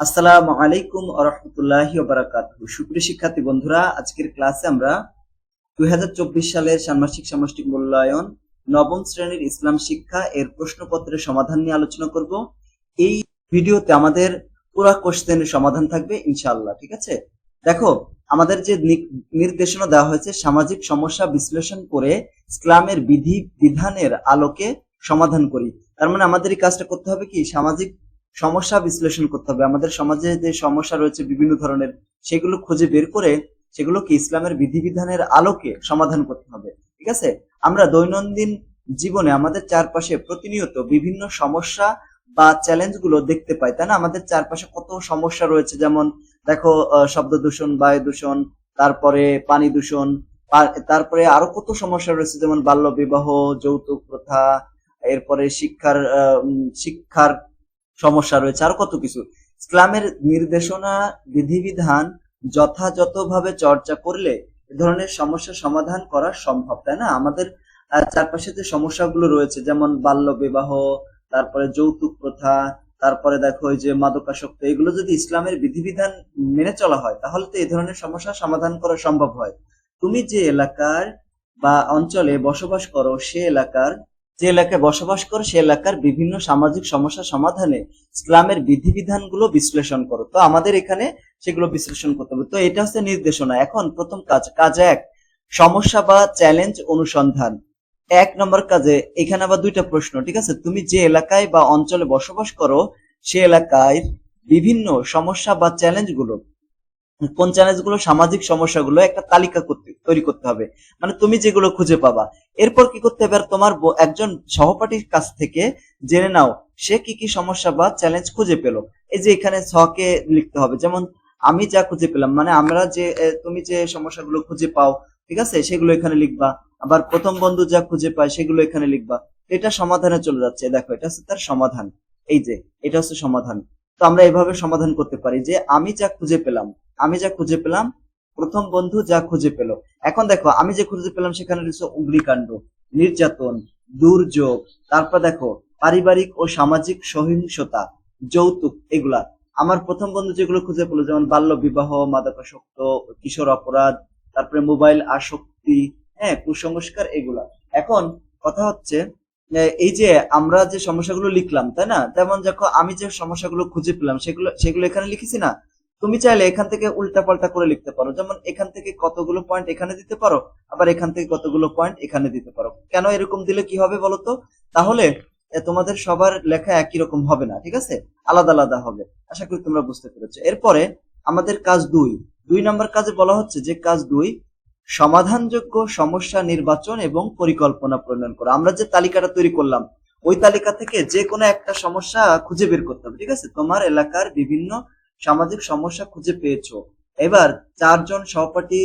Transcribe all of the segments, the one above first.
আসসালামু আলাইকুম আরহামতুল্লাহি বারাকাত সুপ্রিয় শিক্ষার্থী বন্ধুরা, আজকের ক্লাসে আমরা দুই হাজার চব্বিশ সালের ষান্মাসিক সামষ্টিক মূল্যায়ন নবম শ্রেণির ইসলাম শিক্ষা এর প্রশ্নপত্রের সমাধান নিয়ে আলোচনা করব। এই ভিডিওতে আমাদের পুরা কোশ্চেনের সমাধান থাকবে, ইনশাআল্লাহ, ঠিক আছে? দেখো, আমাদের যে নির্দেশনা দেওয়া হয়েছে, সামাজিক সমস্যা বিশ্লেষণ করে ইসলামের বিধি বিধানের আলোকে সমাধান করি। তার মানে আমাদের এই কাজটা করতে হবে কি? সামাজিক সমস্যা বিশ্লেষণ করতে হবে। আমাদের সমাজে যে সমস্যা রয়েছে বিভিন্ন ধরনের, সেগুলো খুঁজে বের করে সেগুলোকে ইসলামের বিধিবিধানের আলোকে সমাধান করতে হবে। ঠিক আছে? আমরা দৈনন্দিন জীবনে আমাদের চারপাশে প্রতিনিয়ত বিভিন্ন সমস্যা বা চ্যালেঞ্জগুলো দেখতে পাই, তাই না? আমাদের চারপাশে কত সমস্যা রয়েছে, যেমন দেখো শব্দ দূষণ, বায়ু দূষণ, তারপরে পানি দূষণ তারপরে আরও কত সমস্যা রয়েছে, যেমন বাল্য বিবাহ যৌতুক প্রথা, এরপরে শিক্ষার শিক্ষার সমস্যা রয়েছে। আর কত কিছু? ইসলামের নির্দেশনা, বিধিবিধান যথাযথভাবে চর্চা করলে এ ধরনের সমস্যা সমাধান করা সম্ভব, তাই না? আমাদের চারপাশে যে সমস্যাগুলো রয়েছে, যেমন বাল্য বিবাহ, তারপরে যৌতুক প্রথা, তারপরে দেখো ওই যে মাদকাসক্ত, এগুলো যদি ইসলামের বিধিবিধান মেনে চলা হয়, তাহলে তো এই ধরনের সমস্যা সমাধান করা সম্ভব হয়। তুমি যে এলাকার বা অঞ্চলে বসবাস করো, সে এলাকার যে এলাকায় বসবাস করো, সে এলাকার বিভিন্ন সামাজিক সমস্যা সমাধানে ইসলামের বিধিবিধানগুলো বিশ্লেষণ করো। তো আমাদের এখানে সেগুলো বিশ্লেষণ করতে হবে। তো এটা হচ্ছে নির্দেশনা। এখন প্রথম কাজ কাজ এক, সমস্যা বা চ্যালেঞ্জ অনুসন্ধান। এক নম্বর কাজে, এখানে আবার দুইটা প্রশ্ন, ঠিক আছে? তুমি যে এলাকায় বা অঞ্চলে বসবাস করো, সে এলাকায় বিভিন্ন সমস্যা বা চ্যালেঞ্জগুলো, কোন চ্যালেঞ্জগুলো, সামাজিক সমস্যাগুলো একটা তালিকা করতে। তৈরি করতে হবে। মানে তুমি যেগুলো খুঁজে পাবা। এরপর কি করতে হবে? আর তোমার একজন সহপাঠীর কাছ থেকে জেনে নাও, সে কি কি সমস্যা বা চ্যালেঞ্জ খুঁজে পেল। এই যে এখানে ছকে লিখতে হবে। যেমন, আমি যা খুঁজে পেলাম মানে আমরা যে তুমি যে সমস্যাগুলো খুঁজে পাও, ঠিক আছে? সেগুলো এখানে লিখবা। আবার প্রথম বন্ধু যা খুঁজে পায়, সেগুলো এখানে লিখবা। এটা সমাধানে চলে যাচ্ছে। দেখো, এটা হচ্ছে তার সমাধান। এই যে, এটা হচ্ছে সমাধান। তো আমরা এভাবে সমাধান করতে পারি যে, আমি যা খুঁজে পেলাম, আমি যা খুঁজে পেলাম প্রথম বন্ধু যা খুঁজে পেল। এখন দেখো, আমি যে খুঁজে পেলাম সেখানে রয়েছে অগ্নিকাণ্ড, নির্যাতন, দুর্যোগ, তারপর দেখো, পারিবারিক ও সামাজিক সহিংসতা, যৌতুক, এগুলা। আমার প্রথম বন্ধু যেগুলো খুঁজে পেল, যেমন বাল্য বিবাহ, মাদকাসক্ত, কিশোর অপরাধ, তারপরে মোবাইল আসক্তি হ্যাঁ কুসংস্কার, এগুলা। এখন কথা হচ্ছে এই যে আমরা যে সমস্যাগুলো লিখলাম, তাই না? তেমন দেখো, আমি যে সমস্যাগুলো খুঁজে পেলাম, সেগুলো সেগুলো এখানে লিখেছি না? তুমি চাইলে এখান থেকে উল্টা পাল্টা করে লিখতে পারো। যেমন এখান থেকে কতগুলো পয়েন্ট এখানে দিতে পারো, আবার এখান থেকে কতগুলো পয়েন্ট এখানে দিতে পারো। কেন এরকম দিলে কি হবে বলতো তাহলে তোমাদের সবার লেখা একই রকম হবে না, ঠিক আছে? আলাদা আলাদা হবে। আশা করি তোমরা বুঝতে পেরেছ। এরপরে, আমাদের কাজ দুই। দুই নম্বর কাজে বলা হচ্ছে যে, কাজ দুই, সমাধানযোগ্য সমস্যা নির্বাচন এবং পরিকল্পনা প্রণয়ন করা। আমরা যে তালিকাটা তৈরি করলাম, ওই তালিকা থেকে যে কোনো একটা সমস্যা খুঁজে বের করতে হবে, ঠিক আছে? তোমার এলাকার বিভিন্ন সামাজিক সমস্যা খুঁজে পেয়েছ। এবার চারজন সহপাঠী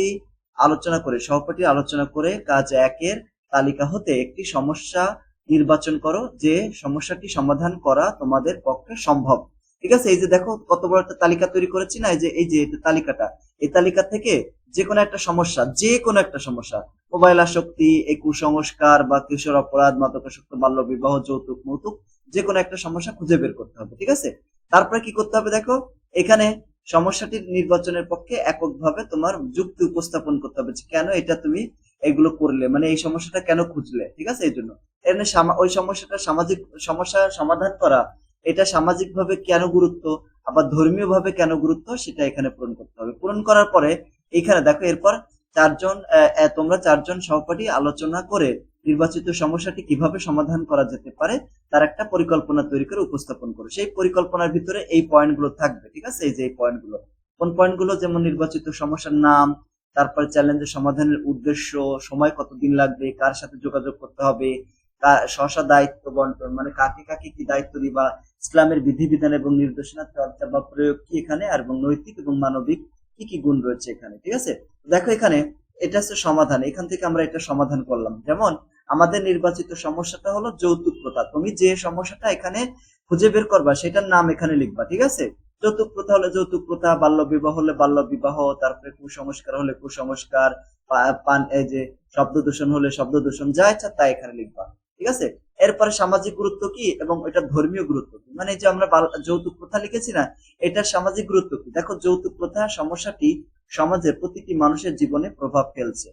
আলোচনা করে, সহপাঠী আলোচনা করে কাজ একের তালিকা হতে একটি সমস্যা নির্বাচন করো, যে সমস্যাটি সমাধান করা তোমাদের পক্ষে সম্ভব। ঠিক আছে? এই যে দেখো কত বড় একটা তালিকা তৈরি করেছি না, এই যে এই যে তালিকাটা। এই তালিকা থেকে যে কোনো একটা সমস্যা যে কোনো একটা সমস্যা, মোবাইল আসক্তি, এই কুসংস্কার বা কিশোর অপরাধ মাদকাসক্ত বাল্য বিবাহ, যৌতুক, মৌতুক যে কোনো একটা সমস্যা খুঁজে বের করতে হবে। ঠিক আছে? তারপরে কি করতে হবে দেখো? এখানে সমস্যাটির নির্বাচনের পক্ষে এককভাবে তোমার যুক্তি উপস্থাপন করতে হবে যে কেন এটা তুমি এগুলো করলে মানে এই সমস্যাটা কেন খুঁজলে, ঠিক আছে? এই জন্য। এখানে ওই সমস্যাটা সামাজিক, সমস্যা সমাধান করা, এটা সামাজিক ভাবে কেন গুরুত্ব, আবার ধর্মীয় ভাবে কেন গুরুত্ব, সেটা এখানে পূরণ করতে হবে। পূরণ করার পরে, এখানে দেখো, এরপর চারজন তোমরা চারজন সহপাঠী আলোচনা করে নির্বাচিত সমস্যাটি কীভাবে সমাধান করা যেতে পারে, তার একটা পরিকল্পনা তৈরি করে উপস্থাপন করো। সেই পরিকল্পনার ভিতরে এই পয়েন্টগুলো থাকবে, ঠিক আছে? এই যে এই পয়েন্টগুলো কোন পয়েন্টগুলো যেমন নির্বাচিত সমস্যার নাম, তারপর চ্যালেঞ্জের সমাধানের উদ্দেশ্য, সময় কতদিন লাগবে, কার সাথে যোগাযোগ করতে হবে স্ব দায়িত্ব বন্টন মানে কাকে কাকে কি দায়িত্ব দিবা, ইসলামের বিধিবিধান এবং নির্দেশনা, চর্চা বা প্রয়োগ কি এখানে, আর এবং নৈতিক এবং মানবিক কি কি গুণ রয়েছে এখানে, ঠিক আছে? দেখো এখানে, এটা হচ্ছে সমাধান। এখান থেকে আমরা এটা সমাধান করলাম। যেমন আমাদের নির্বাচিত সমস্যাটা হলো যৌতুক প্রথা। তুমি যে সমস্যাটা এখানে খুঁজে বের করবা, সেটার নাম এখানে লিখবা, ঠিক আছে? যৌতুক প্রথা হলে যৌতুক প্রথা বাল্য বিবাহ হলে বাল্য বিবাহ তারপরে কুসংস্কার হলে কুসংস্কার পান, এই যে শব্দ দূষণ হলে শব্দ দূষণ যা ইচ্ছা তা এখানে লিখবা, ঠিক আছে? এরপরে সামাজিক গুরুত্ব কি? এবং এটা ধর্মীয় গুরুত্ব কি? মানে যে আমরা যৌতুক প্রথা লিখেছি না, এটার সামাজিক গুরুত্ব কি? দেখো, যৌতুক প্রথা সমস্যাটি সমাজের প্রতিটি মানুষের জীবনে প্রভাব ফেলছে।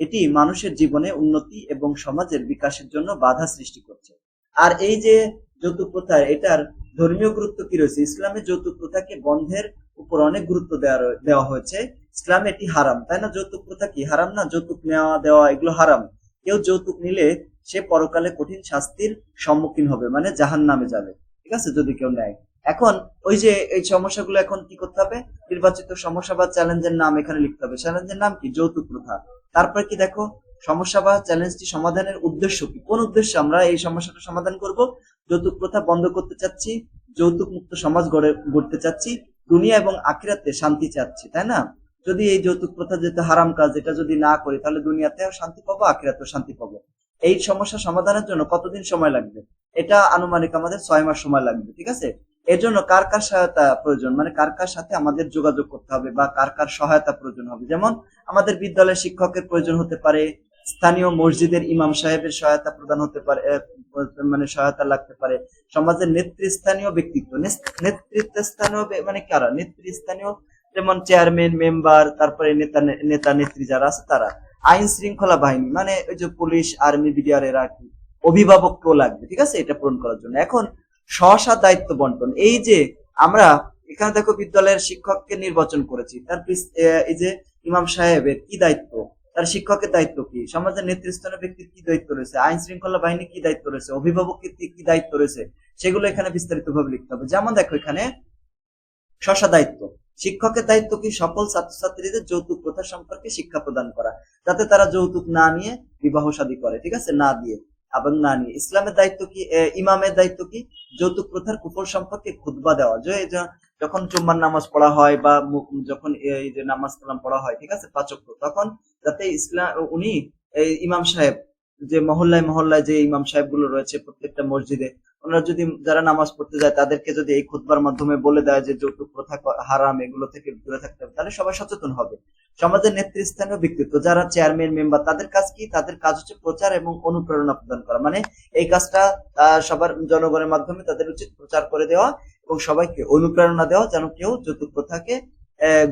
এটি মানুষের জীবনে উন্নতি এবং সমাজের বিকাশের জন্য বাধা সৃষ্টি করছে। আর এই যে যৌতুক প্রথা, এটার ধর্মীয় গুরুত্ব কি রয়েছে? ইসলামে যৌতুক প্রথাকে বন্ধের উপর অনেক গুরুত্ব দেওয়া দেওয়া হয়েছে। ইসলামে এটি হারাম, তাই না? যৌতুক প্রথা কি? হারাম না? যৌতুক নেওয়া, দেওয়া, এগুলো হারাম। কেউ যৌতুক নিলে সে পরকালে কঠিন শাস্তির সম্মুখীন হবে মানে জাহান নামে যাবে। ঠিক আছে? যদি কেউ নেয়। এখন ওই যে এই সমস্যাগুলো এখন কি করতে হবে? নির্বাচিত সমস্যা বা চ্যালেঞ্জের নাম এখানে লিখতে হবে। চ্যালেঞ্জের নাম কি? যৌতুক প্রথা। তারপরে কি দেখো? সমস্যা বা চ্যালেঞ্জটি সমাধানের উদ্দেশ্য কি? কোন উদ্দেশ্যে আমরা এই সমস্যাটা সমাধান করব? যৌতুক প্রথা বন্ধ করতে চাচ্ছি, যৌতুক মুক্ত সমাজ গড়ে, গড়তে চাচ্ছি, দুনিয়া এবং আখিরাতে শান্তি চাচ্ছি, তাই না? যদি এই যৌতুক প্রথা যেটা হারাম কাজ, এটা যদি না করি, তাহলে দুনিয়াতেও শান্তি পাবো, আখিরাতেও শান্তি পাবো। এই সমস্যা সমাধানের জন্য কতদিন সময় লাগবে? এটা আনুমানিক আমাদের ছয় মাস সময় লাগবে, ঠিক আছে? এর জন্য কার কার সহায়তা প্রয়োজন? মানে কার কার সাথে আমাদের যোগাযোগ করতে হবে বা কার কার সহায়তা প্রয়োজন হবে? যেমন আমাদের বিদ্যালয়ের শিক্ষকের প্রয়োজন হতে পারে, স্থানীয় মসজিদের ইমাম সাহেবের সহায়তা প্রদান হতে পারে মানে সহায়তা লাগতে পারে। সমাজের নেতৃস্থানীয় ব্যক্তিত্ব। নেতৃত্ব স্থানীয় মানে কারা? নেতৃস্থানীয় যেমন চেয়ারম্যান, মেম্বার, তারপরে নেতা নেতা, নেত্রী যারা আছে তারা। আইন শৃঙ্খলা বাহিনী মানে ওই যে পুলিশ, আর্মি, বিডিআর এরা কি। অভিভাবককেও লাগবে, ঠিক আছে? এটা পূরণ করার জন্য। এখন স্বশা দায়িত্ব বন্টন। এই যে আমরা এখানে দেখো বিদ্যালয়ের শিক্ষককে নির্বাচন করেছি, তার এই যে ইমাম সাহেবের কি দায়িত্ব, তার শিক্ষকের দায়িত্ব কি, সমাজের নেতৃস্থানীয় ব্যক্তির কি দায়িত্ব রয়েছে আইন শৃঙ্খলা বাহিনী কি দায়িত্ব রয়েছে, অভিভাবকের কি- দায়িত্ব রয়েছে, সেগুলো এখানে বিস্তারিত ভাবে লিখতে হবে। যেমন দেখো এখানে স্বশা দায়িত্ব। শিক্ষকের দায়িত্ব কি সকল ছাত্রছাত্রীদের যৌতুক প্রথা সম্পর্কে শিক্ষা প্রদান করা, যাতে তারা যৌতুক না নিয়ে বিবাহ শাদী করে, ঠিক আছে? না দিয়ে। এবং না নিয়ে ইসলামের দায়িত্ব কি ইমামের দায়িত্ব কি? যৌতুক প্রথার কুফর সম্পর্কে খুদবা দেওয়া। যে যখন জুম্মার নামাজ পড়া হয় বা যখন এই যে নামাজ কালাম পড়া হয়, ঠিক আছে পাচক তখন যাতে ইসলাম, উনি ইমাম সাহেব যে মহল্লায় মহল্লায় যে ইমাম সাহেবগুলো রয়েছে প্রত্যেকটা মসজিদে, ওনারা যদি যারা নামাজ পড়তে যায়, তাদেরকে যদি এই খুতবার মাধ্যমে বলে দেয় যে যৌতুক প্রথা হারাম, এগুলো থেকে দূরে থাকতে হবে, তাহলে সবাই সচেতন হবে। সমাজের নেতৃস্থানীয় ব্যক্তিত্ব, যারা চেয়ারম্যান মেম্বার তাদের কাজ কি? তাদের কাজ হচ্ছে প্রচার এবং অনুপ্রেরণা প্রদান করা। মানে এই কাজটা সবার জনগণের মাধ্যমে তাদের উচিত প্রচার করে দেওয়া এবং সবাইকে অনুপ্রেরণা দেওয়া যেন কেউ যৌতুক প্রথাকে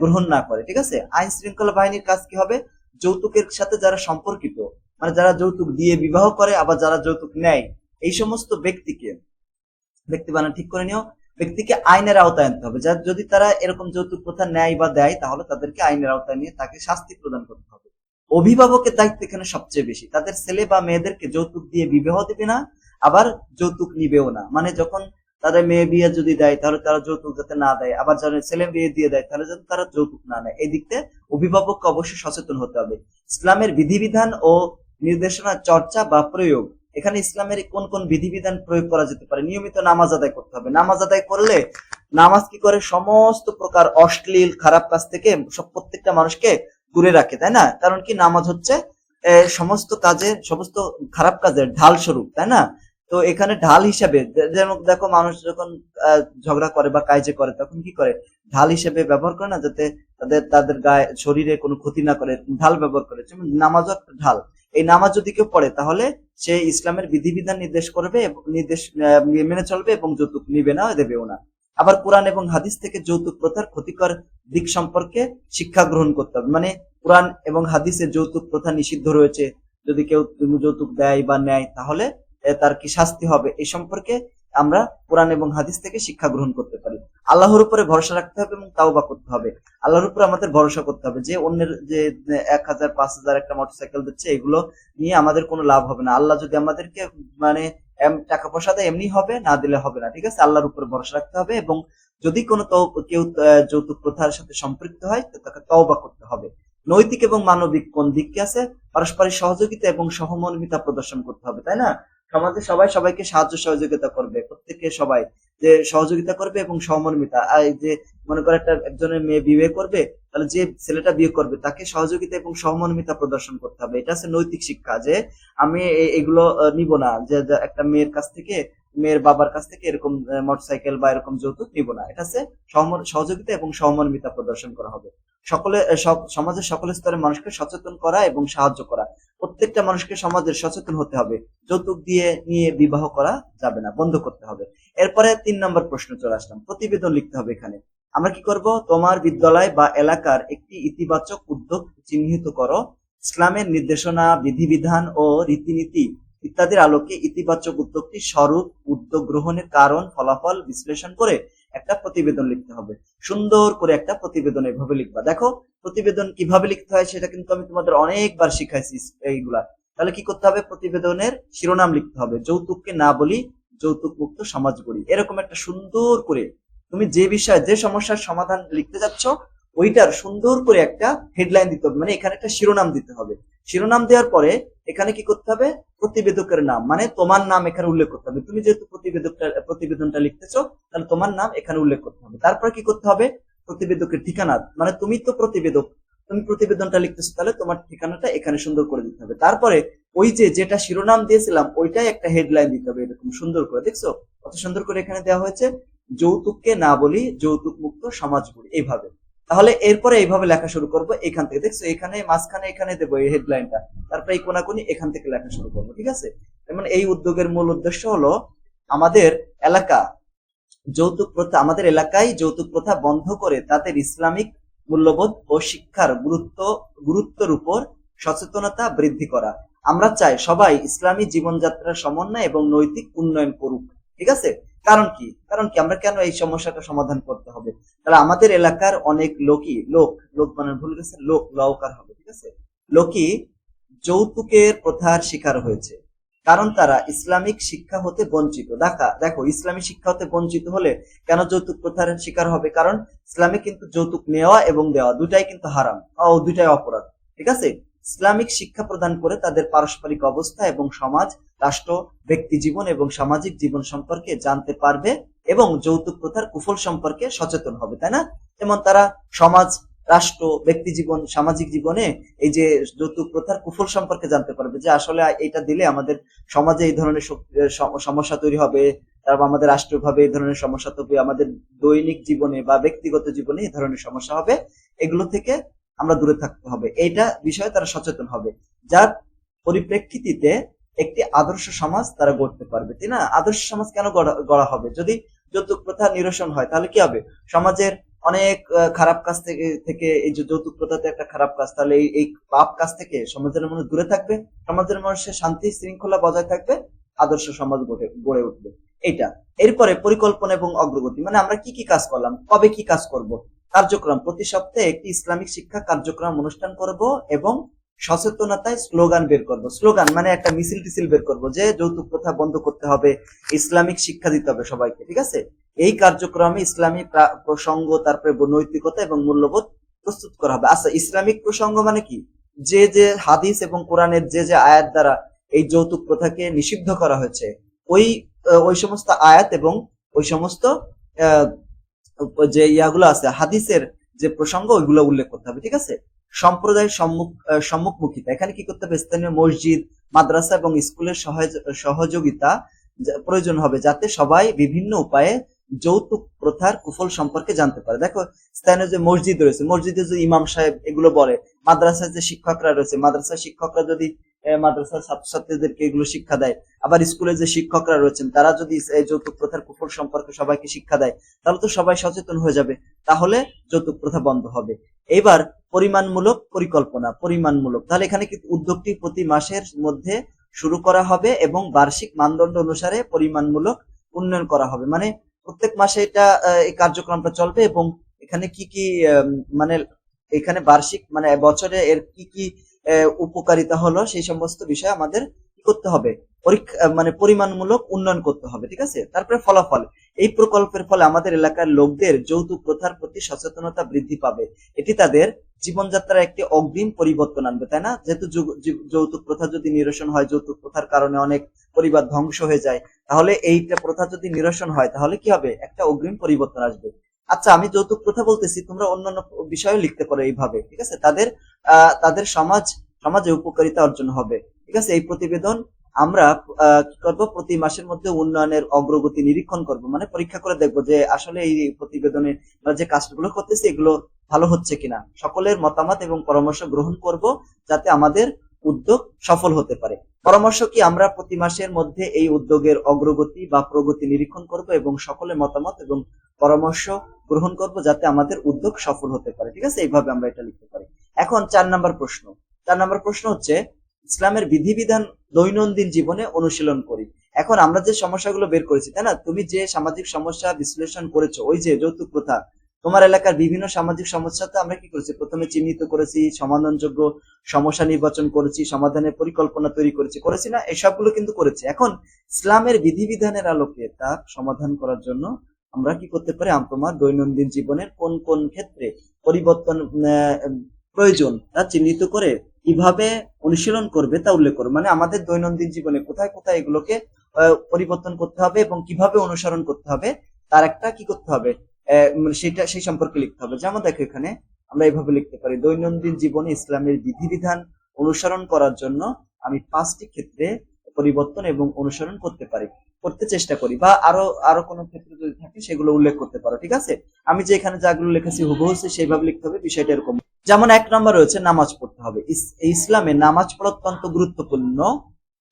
গ্রহণ না করে। ঠিক আছে? আইন শৃঙ্খলা বাহিনীর কাজ কি হবে? যৌতুকের সাথে যারা সম্পর্কিত মানে যারা যৌতুক দিয়ে বিবাহ করে, আবার যারা যৌতুক নেয়, এই সমস্ত ব্যক্তিকে, ব্যক্তি বানা ঠিক করে নিও, ব্যক্তিকে আইনের আওতায় আনতে হবে। যার যদি তারা এরকম যৌতুক প্রথা নেয় বা দেয়, তাহলে তাদেরকে আইনের আওতায় নিয়ে তাকে শাস্তি প্রদান করতে হবে। অভিভাবকের দায়িত্ব এখানে সবচেয়ে বেশি। তাদের ছেলে বা মেয়েদেরকে যৌতুক দিয়ে বিবাহ দিবে না, আবার যৌতুক নিবেও না। মানে যখন তাদের মেয়ে বিয়ে যদি দেয়, তাহলে তারা যৌতুক যাতে না দেয়। আবার যারা ছেলে বিয়ে দিয়ে দেয়, তাহলে যাতে তারা যৌতুক না নেয়। এই দিক থেকে অভিভাবককে অবশ্যই সচেতন হতে হবে। ইসলামের বিধিবিধান ও নির্দেশনা, চর্চা বা প্রয়োগ, এখানে ইসলামের কোন কোন বিধিবিধান প্রয়োগ করা যেতে পারে? নিয়মিত নামাজ আদায় করতে হবে। নামাজ আদায় করলে নামাজ কি করে? সমস্ত প্রকার অশ্লীল, খারাপ কাজ থেকে সব প্রত্যেকটা মানুষকে দূরে রাখে, তাই না? কারণ কি? নামাজ হচ্ছে সমস্ত কাজে সমস্ত খারাপ কাজের ঢাল স্বরূপ তাই না? তো এখানে ঢাল হিসাবে যেমন দেখো মানুষ যখন ঝগড়া করে বা কাজে করে, তখন কি করে? ঢাল হিসেবে ব্যবহার করে না, যাতে তাদের তাদের গায়ে, শরীরে কোনো ক্ষতি না করে, ঢাল ব্যবহার করে। যেমন নামাজও একটা ঢাল। এই নামাজ যদি কেউ পড়ে, তাহলে সে ইসলামের বিধিবিধান নির্দেশ করবে নির্দেশ মেনে চলবে এবং যৌতুক নিবে না, দেবেও না। আবার কোরআন এবং হাদিস থেকে যৌতুক প্রথার ক্ষতিকর দিক সম্পর্কে শিক্ষা গ্রহণ করতে হবে। মানে কোরআন এবং হাদিসে যৌতুক প্রথা নিষিদ্ধ রয়েছে। যদি কেউ যৌতুক দেয় বা নেয়, তাহলে তার কি শাস্তি হবে? এই সম্পর্কে আমরা কোরআন এবং হাদিস থেকে শিক্ষা গ্রহণ করতে পারি। আল্লাহর উপরে ভরসা রাখতে হবে এবং তাওবা করতে হবে। আল্লাহর উপরে আমাদের ভরসা করতে হবে যে অন্যের যে এক হাজার, পাঁচ হাজার একটা মোটরসাইকেল দিচ্ছে, এগুলো নিয়ে আমাদের কোনো লাভ হবে না। আল্লাহ যদি আমাদেরকে মানে টাকা পয়সা দেয়, এমনি হবে, না দিলে হবে না, ঠিক আছে? আল্লাহর উপরে ভরসা রাখতে হবে এবং যদি কোনো কেউ যৌতুক প্রথার সাথে সম্পৃক্ত হয় তাকে তওবা করতে হবে। নৈতিক এবং মানবিক কোন দিককে আছে? পারস্পরিক সহযোগিতা এবং সহমর্মিতা প্রদর্শন করতে হবে, তাই না? সমাজে সবাই সবাইকে সাহায্য সহযোগিতা করবে। প্রত্যেকে সবাই যে সহযোগিতা করবে এবং সহমর্মিতা। এই যে মনে করে একটা একজনের মেয়ে বিয়ে করবে, তাহলে যে ছেলেটা বিয়ে করবে তাকে সহযোগিতা এবং সহমর্মিতা প্রদর্শন করতে হবে। এটা হচ্ছে নৈতিক শিক্ষা যে আমি এগুলো নিব না। যে একটা মেয়ের কাছ থেকে, মেয়ের বাবার কাছ থেকে এরকম মোটরসাইকেল বা এরকম যৌতুক নিব না। এটা হচ্ছে সহযোগিতা এবং সহমর্মিতা প্রদর্শন করা হবে। সকলে সমাজের সকল স্তরের মানুষকে সচেতন করা এবং সাহায্য করা। প্রত্যেকটা মানুষকে সমাজের সচেতন হতে হবে। যৌতুক দিয়ে নিয়ে বিবাহ করা যাবে না, বন্ধ করতে হবে। এরপরে তিন নম্বর প্রশ্ন চলে আসলাম, প্রতিবেদন লিখতে হবে এখানে। আমরা কি করব? তোমার বিদ্যালয় বা এলাকার একটি ইতিবাচক উদ্যোগ চিহ্নিত করো। ইসলামের নির্দেশনা, বিধিবিধান ও রীতিনীতি ইত্যাদির আলোকে ইতিবাচক উদ্যোগটি স্বরূপ উদ্যোগ গ্রহণের কারণ, ফলাফল বিশ্লেষণ করে একটা প্রতিবেদন লিখতে হবে। সুন্দর করে একটা প্রতিবেদন এভাবে লিখবা। দেখো, প্রতিবেদন কীভাবে লিখতে হয় সেটা কিন্তু আমি তোমাদের অনেকবার শিখাইছি এইগুলা। তাহলে কি করতে হবে? প্রতিবেদনের শিরোনাম লিখতে হবে। যৌতুককে না বলি যৌতুক মুক্ত সমাজ গড়ি। এরকম একটা সুন্দর করে তুমি যে বিষয়ে, যে সমস্যার সমাধান লিখতে যাচ্ছ ওইটার সুন্দর করে একটা হেডলাইন দিতে হবে। মানে এখানে একটা শিরোনাম দিতে হবে। শিরোনাম দেওয়ার পরে এখানে কি করতে হবে? প্রতিবেদকের নাম। মানে তোমার নাম এখানে উল্লেখ করতে হবে। তুমি যেহেতু প্রতিবেদকটা, প্রতিবেদনটা লিখতেছো, তাহলে তোমার নাম এখানে উল্লেখ করতে হবে। তারপর কি করতে হবে? প্রতিবেদকের ঠিকানা। মানে তুমি তো প্রতিবেদক। তুমি প্রতিবেদনটা লিখতেছো, তাহলে তোমার ঠিকানাটা এখানে সুন্দর করে দিতে হবে। তারপরে ওই যে যেটা শিরোনাম দিয়েছিলাম, ওইটাই একটা হেডলাইন দিতে হবে এরকম সুন্দর করে। দেখছ? কত সুন্দর করে এখানে দেওয়া হয়েছে, যৌতুককে না বলি যৌতুক মুক্ত সমাজ গড়ি এইভাবে। তাহলে এরপরে এইভাবে লেখা শুরু করব এখান থেকে। দেখছ, এখানে, মাঝখানে, এখানে দেবো এই হেডলাইনটা তারপরে এই কোনাকুনি এখান থেকে লেখা শুরু করব, ঠিক আছে? মানে এই উদ্যোগের মূল উদ্দেশ্য হলো আমাদের এলাকা, যৌতুক প্রথা, আমাদের এলাকায় যৌতুক প্রথা বন্ধ করে তাদের ইসলামিক মূল্যবোধ ও শিক্ষার গুরুত্ব, গুরুত্বের উপর সচেতনতা বৃদ্ধি করা। আমরা চাই সবাই ইসলামী জীবনযাত্রার সমন্বয় এবং নৈতিক উন্নয়ন করুক, ঠিক আছে? কারণ কি? কারণ কি? আমরা কেন এই সমস্যাটা সমাধান করতে হবে? তাহলে আমাদের এলাকার অনেক লোকই, লোক লোক মানে ভুল গেছে লোক লওকার হবে, ঠিক আছে? লোকই যৌতুকের প্রথার শিকার হয়েছে। কারণ তারা ইসলামিক শিক্ষা হতে বঞ্চিত। দেখা, দেখো ইসলামী শিক্ষা হতে বঞ্চিত হলে কেন যৌতুক প্রথার শিকার হবে? কারণ ইসলামে কিন্তু যৌতুক নেওয়া এবং দেওয়া দুটাই কিন্তু হারাম। ও দুটাই অপরাধ, ঠিক আছে? ইসলামিক শিক্ষা প্রদান করে তাদের পারস্পরিক অবস্থা এবং সমাজ, রাষ্ট্র, ব্যক্তি জীবন এবং সামাজিক জীবন সম্পর্কে জানতে পারবে এবং যৌতুক প্রথার কুফল সম্পর্কে সচেতন হবে, তাই না? যেমন তারা সমাজ, রাষ্ট্র, ব্যক্তি জীবন, সামাজিক জীবনে এই যে যৌতুক প্রথার কুফল সম্পর্কে জানতে পারবে যে আসলে এটা দিলে আমাদের সমাজে এই ধরনের সমস্যা তৈরি হবে, তারপর আমাদের রাষ্ট্রীয়ভাবে এই ধরনের সমস্যা তৈরি আমাদের দৈনিক জীবনে বা ব্যক্তিগত জীবনে এই ধরনের সমস্যা হবে। এগুলো থেকে আমরা দূরে থাকতে হবে। এইটা বিষয়ে তারা সচেতন হবে। যার পরিপ্রেক্ষিতে একটি আদর্শ সমাজ তারা গড়তে পারবে। তাই না? আদর্শ সমাজ কেন গড়া- হবে? যদি যৌতুক প্রথা নিরসন হয়, তাহলে কি হবে? সমাজের অনেক খারাপ কাজ থেকে থেকে এই যে যৌতুক প্রথাতে একটা খারাপ কাজ, তাহলে এই পাপ কাজ থেকে সমাজের মানুষ দূরে থাকবে, সমাজের মানুষের শান্তি শৃঙ্খলা বজায় থাকবে, আদর্শ সমাজ গড়ে উঠবে। এটা এরপরে পরিকল্পনা এবং অগ্রগতি। মানে আমরা কি কি কাজ করলাম? কবে কি কাজ করব? কার্যক্রম। প্রতি সপ্তাহে একটি ইসলামিক শিক্ষা কার্যক্রম অনুষ্ঠান করব এবং সচেতনতায় স্লোগান বের করব। স্লোগান মানে একটা মিছিল টিছিল বের করব যে যৌতুক প্রথা বন্ধ করতে হবে ইসলামিক শিক্ষা দিতে হবে সবাইকে ঠিক আছে? এই কার্যক্রমে ইসলামী প্রসঙ্গ তারপরে নৈতিকতা এবং মূল্যবোধ প্রস্তুত করা হবে। আচ্ছা ইসলামিক প্রসঙ্গ মানে কি? যে যে হাদিস এবং কোরআনের যে যে আয়াত দ্বারা এই যৌতুক প্রথাকে নিষিদ্ধ করা হয়েছে ওই ওই সমস্ত আয়াত এবং ওই সমস্ত আহ, যে ইয়াগুলো আছে, হাদিসের যে প্রসঙ্গ, ওইগুলো উল্লেখ করতে হবে, ঠিক আছে? সম্প্রদায় সম্মুখ সম্মুখমুখিতা। এখানে কি করতে হবে? স্থানীয় মসজিদ, মাদ্রাসা এবং স্কুলের সহায়- সহযোগিতা প্রয়োজন হবে, যাতে সবাই বিভিন্ন উপায়ে যৌতুক প্রথার কুফল সম্পর্কে জানতে পারে। দেখো, স্থানীয় যে মসজিদ রয়েছে, মসজিদে যে ইমাম সাহেব এগুলো বলে, মাদ্রাসায় যে শিক্ষকরা রয়েছে, মাদ্রাসার শিক্ষকরা যদি মাদ্রাসার ছাত্রছাত্রীদেরকে এগুলো শিক্ষা দেয়। আবার স্কুলে যে শিক্ষকরা রয়েছেন, তারা যদি এই যৌতুক প্রথার কুফল সম্পর্কে সবাইকে শিক্ষা দেয়, তাহলে তো সবাই সচেতন হয়ে যাবে। তাহলে যৌতুক প্রথা বন্ধ হবে। এবার পরিমাণমূলক পরিকল্পনা, পরিমাণমূলক। তাহলে এখানে কি উদ্যোগটি প্রতি মাসের মধ্যে শুরু করা হবে এবং বার্ষিক মানদণ্ড অনুসারে পরিমাণমূলক উন্নয়ন করা হবে? মানে প্রত্যেক মাসে এটা এই কার্যক্রমটা চলবে এবং এখানে কি কি মানে এখানে বার্ষিক মানে বছরে এর কি কি উপকারিতা হলো সেই সমস্ত বিষয় আমাদের কি করতে হবে? পরীক্ষা মানে পরিমাণমূলক উন্নয়ন করতে হবে, ঠিক আছে? তারপরে ফলাফল। এই প্রকল্পের ফলে আমাদের এলাকার লোকদের যৌতুক প্রথার প্রতি সচেতনতা বৃদ্ধি পাবে। এটি তাদের জীবনযাত্রার একটি অগ্রিম পরিবর্তন আনবে, তাই না? যেহেতু যৌতুক প্রথা যদি নিরসন হয় যৌতুক প্রথার কারণে অনেক পরিবার ধ্বংস হয়ে যায়, তাহলে এইটা প্রথা যদি নিরসন হয়, তাহলে কি হবে? একটা অগ্রিম পরিবর্তন আসবে। আচ্ছা আমি যৌতুক প্রথা বলতেছি, তোমরা অন্যান্য বিষয়ে লিখতে পারো এইভাবে, ঠিক আছে? তাদের তাদের সমাজ, সমাজে উপকারিতা অর্জন হবে, ঠিক আছে? এই প্রতিবেদন আমরা কি করব? প্রতি মাসের মধ্যে উন্নয়নের অগ্রগতি নিরীক্ষণ করব মানে পরীক্ষা করে দেখব যে আসলে এই প্রতিবেদনে যে কাজগুলো করতেছি, এগুলো ভালো হচ্ছে কিনা। সকলের মতামত এবং পরামর্শ গ্রহণ করব, যাতে আমাদের উদ্যোগ সফল হতে পারে। পরামর্শ কি? আমরা প্রতি মাসের মধ্যে এই উদ্যোগের অগ্রগতি বা প্রগতি নিরীক্ষণ করব এবং সকলের মতামত এবং পরামর্শ গ্রহণ করব যাতে আমাদের উদ্যোগ সফল হতে পারে। ঠিক আছে? এইভাবে আমরা এটা লিখতে পারি। এখন চার নাম্বার প্রশ্ন। চার নাম্বার প্রশ্ন হচ্ছে, ইসলামের বিধিবিধান দৈনন্দিন জীবনে অনুশীলন করি। এখন আমরা যে সমস্যাগুলো বের করেছি, তাই না? তুমি যে সামাজিক সমস্যা বিশ্লেষণ করেছ, ওই যে যৌতুক প্রথা, তোমার এলাকার বিভিন্ন সামাজিক সমস্যাতে আমরা কি করেছি? প্রথমে চিহ্নিত করেছি, সমাধানযোগ্য সমস্যা নির্বাচন করেছি, সমাধানের পরিকল্পনা তৈরি করেছি করেছি না? এই সবগুলো কিন্তু করেছি। এখন ইসলামের বিধিবিধানের আলোকে তা সমাধান করার জন্য আমরা কি করতে পারি? আম- তোমার দৈনন্দিন জীবনের কোন কোন ক্ষেত্রে পরিবর্তন প্রয়োজন তা চিহ্নিত করে কীভাবে অনুশীলন করবে তা উল্লেখ করবে মানে আমাদের দৈনন্দিন জীবনে কোথায় কোথায় এগুলোকে পরিবর্তন করতে হবে এবং কীভাবে অনুসরণ করতে হবে তার একটা কি করতে হবে? মানে সেটা, সেই সম্পর্কে লিখতে হবে। যেমন দেখো এখানে আমরা এভাবে লিখতে পারি, দৈনন্দিন জীবনে ইসলামের বিধিবিধান অনুসরণ করার জন্য আমি পাঁচটি ক্ষেত্রে পরিবর্তন এবং অনুসরণ করতে পারি। করতে চেষ্টা করি বা আরও আরও কোনো ক্ষেত্রে যদি থাকে সেগুলো উল্লেখ করতে পারো, ঠিক আছে? আমি যে এখানে যাগুলো লিখেছি হুবহু সেইভাবে লিখতে হবে, বিষয়টা এরকম। যেমন এক নম্বর রয়েছে নামাজ পড়তে হবে। ইস- ইসলামে নামাজ পড়া অত্যন্ত গুরুত্বপূর্ণ।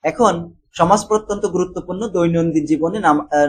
এখন সমাজ প্রত্যন্ত গুরুত্বপূর্ণ, দৈনন্দিন জীবনে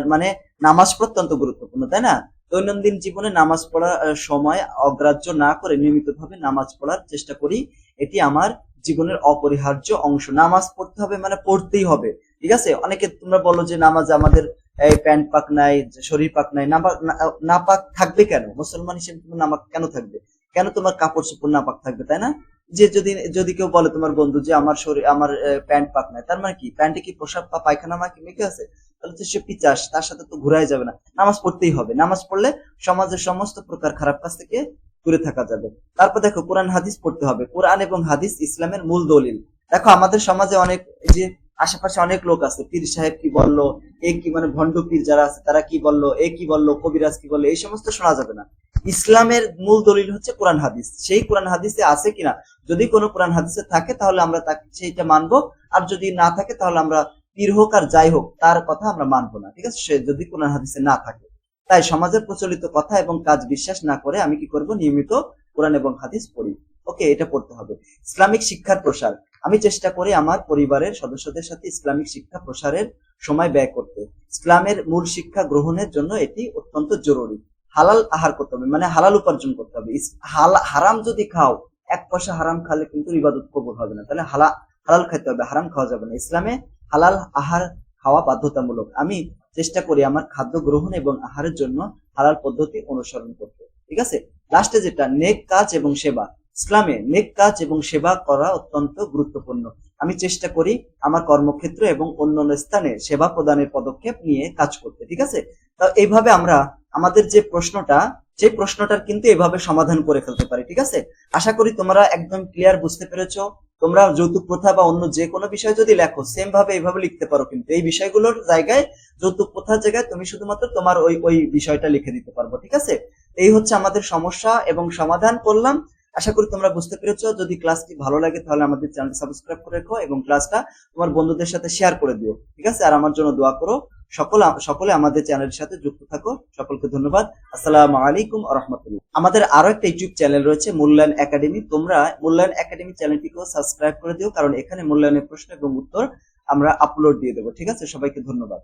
মানে নামাজ প্রত্যন্ত গুরুত্বপূর্ণ, তাই না? দৈনন্দিন জীবনে নামাজ পড়ার সময় অগ্রাহ্য না করে নিয়মিতভাবে নামাজ পড়ার চেষ্টা করি। এটি আমার জীবনের অপরিহার্য অংশ। নামাজ পড়তে হবে মানে পড়তেই হবে। ঠিক আছে? অনেকে তোমরা বলো যে নামাজ আমাদের, এই প্যান্ট পাক নাই, শরীর পাক নাই না পাক- থাকবে কেন? মুসলমান হিসেবে তোমার নামাক কেন থাকবে? কেন তোমার কাপড় চোপড় না পাক থাকবে, তাই না? যে যদি যদি কেউ বলে তোমার বন্ধু যে আমার শরীর, আমার প্যান্ট পাক নাই, তার মানে কি? প্যান্টে কি পোশাক বা পায়খানা মা কি মেখে আছে? তাহলে তো সে পিচাস, তার সাথে তো ঘুরাই যাবে না। নামাজ পড়তেই হবে। নামাজ পড়লে সমাজের সমস্ত প্রকার খারাপ কাজ থেকে দূরে থাকা যাবে। তারপর দেখো, কোরআন হাদিস পড়তে হবে। কোরআন এবং হাদিস ইসলামের মূল দলিল। দেখো, আমাদের সমাজে অনেক যে আশেপাশে অনেক লোক আছে। পীর সাহেব কি বলল? এ কি মানে ভণ্ড পীর যারা আছে, তারা কি বলল? এ কি বলল? কবিরাজ কি বলল? এই সমস্ত শোনা যাবে না। ইসলামের মূল দলিল হচ্ছে কোরআন হাদিস। সেই কোরআন হাদিসে আছে কিনা? যদি কোনো কোরআন হাদিসে থাকে, তাহলে আমরা তাকে, সেইটা মানবো। আর যদি না থাকে, তাহলে আমরা পীর হোক আর যাই হোক, তার কথা আমরা মানবো না। ঠিক আছে? সে যদি কোরআন হাদিসে না থাকে। তাই সমাজের প্রচলিত কথা এবং কাজ বিশ্বাস না করে আমি কি করব? নিয়মিত কোরআন এবং হাদিস পড়ি। ওকে, এটা পড়তে হবে। ইসলামিক শিক্ষার প্রসার। আমি চেষ্টা করি আমার পরিবারের সদস্যদের সাথে ইসলামিক শিক্ষা প্রসারের সময় ব্যয় করতে। ইসলামের মূল শিক্ষা গ্রহণের জন্য এটি অত্যন্ত জরুরি। হালাল আহার করতে হবে মানে হালাল উপার্জন করতে হবে। হারাম যদি খাও, এক পয়সা হারাম খালে কিন্তু ইবাদত কবুল হবে না। তাহলে হালা হালাল খেতে হবে, হারাম খাওয়া যাবে না। ইসলামে হালাল আহার খাওয়া বাধ্যতামূলক। আমি চেষ্টা করি আমার খাদ্য গ্রহণ এবং আহারের জন্য হালাল পদ্ধতি অনুসরণ করতে। ঠিক আছে? লাস্টে যেটা, নেক কাজ এবং সেবা। ইসলামে নেক কাজ এবং সেবা করা অত্যন্ত গুরুত্বপূর্ণ। আমি চেষ্টা করি আমার কর্মক্ষেত্র এবং অন্যান্য স্থানে সেবা প্রদানের পদক্ষেপ নিয়ে কাজ করতে, ঠিক আছে? তো এইভাবে আমরা আমাদের যে প্রশ্নটা, সেই প্রশ্নটার কিন্তু এভাবে সমাধান করে ফেলতে পারি, ঠিক আছে? আশা করি তোমরা একদম ক্লিয়ার বুঝতে পেরেছ। তোমরা যৌতুক প্রথা বা অন্য যে কোনো বিষয় যদি লেখো সেম ভাবে এইভাবে লিখতে পারো কিন্তু। এই বিষয়গুলোর জায়গায়, যৌতুক প্রথার জায়গায় তুমি শুধুমাত্র তোমার ওই ওই বিষয়টা লিখে দিতে পারব, ঠিক আছে? এই হচ্ছে আমাদের সমস্যা এবং সমাধান করলাম। আশা করি তোমরা বুঝতে পেরেছ। যদি ক্লাসটি ভালো লাগে, তাহলে আমাদের চ্যানেলটি সাবস্ক্রাইব করে রেখো এবং ক্লাসটা তোমার বন্ধুদের সাথে শেয়ার করে দিও। ঠিক আছে? আর আমার জন্য দোয়া করো। সকল, সকলে আমাদের চ্যানেলের সাথে যুক্ত থাকো। সকলকে ধন্যবাদ। আসসালামু আলাইকুম রহমতুল্লাহ। আমাদের আরও একটা ইউটিউব চ্যানেল রয়েছে, মূল্যায়ন একাডেমি। তোমরা মূল্যায়ন একাডেমি চ্যানেলটিকেও সাবস্ক্রাইব করে দিও, কারণ এখানে মূল্যায়নের প্রশ্ন এবং উত্তর আমরা আপলোড দিয়ে দেবো। ঠিক আছে? সবাইকে ধন্যবাদ।